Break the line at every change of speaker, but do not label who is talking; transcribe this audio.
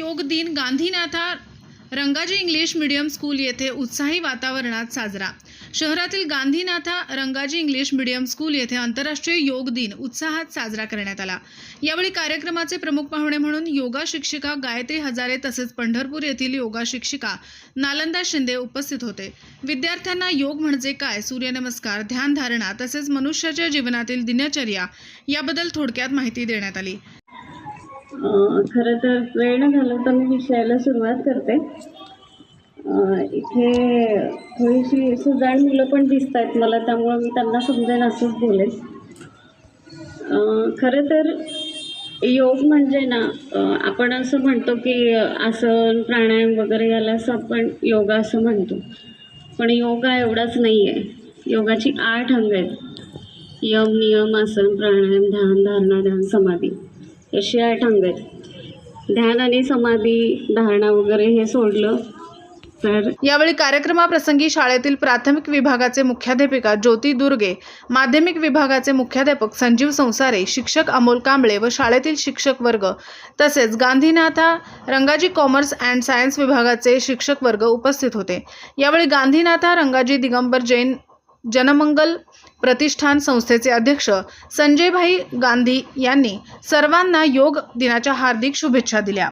योग दिन Gandhinatha Rangaji English medium school येथे उत्साही वातावरणात साजरा. शहरातील Gandhinatha Rangaji English medium school येथे आंतरराष्ट्रीय योग दिन उत्साहात साजरा करण्यात आला. यावेळी कार्यक्रमाचे प्रमुख पाहुणे म्हणून योगा शिक्षिका गायत्री हजारे तसेच पंढरपूर येथील योगा शिक्षिका नालंदा शिंदे उपस्थित होते. विद्यार्थ्यांना योग म्हणजे काय? सूर्यनमस्कार ध्यानधारणा तसेच मनुष्याच्या जीवनातील दिनचर्या याबद्दल थोडक्यात माहिती देण्यात आली.
खरं तर वेळ न घालवता मी विषयाला सुरुवात करते. इथे थोडीशी सुजाण मुलं पण दिसत आहेत मला त्यामुळं मी त्यांना समजेन असंच बोलेन. खरं तर योग म्हणजे ना आपण असं म्हणतो की आसन प्राणायाम वगैरे याला असं आपण योगा असं म्हणतो. पण योगा एवढाच नाही आहे योगाची आठ अंग आहेत. यम नियम आसन प्राणायाम ध्यान धारणा ध्यान समाधी. अशी आठ अंग आहेत ध्यान आणि समाधी धारणा वगैरे हे सोडलं तर
यावेळी कार्यक्रमाप्रसंगी शाळेतील प्राथमिक विभागाचे मुख्याध्यापिका ज्योती दुर्गे माध्यमिक विभागाचे मुख्याध्यापक संजीव संसारे शिक्षक अमोल कांबळे व शाळेतील शिक्षक वर्ग तसेच Gandhinatha Rangaji commerce and science विभागाचे शिक्षक वर्ग उपस्थित होते. यावेळी गांधीनाथा रंगाजी दिगंबर जैन जनमंगल प्रतिष्ठान संस्थेचे अध्यक्ष संजयभाई गांधी यांनी सर्वांना योग दिनाच्या हार्दिक शुभेच्छा दिल्या.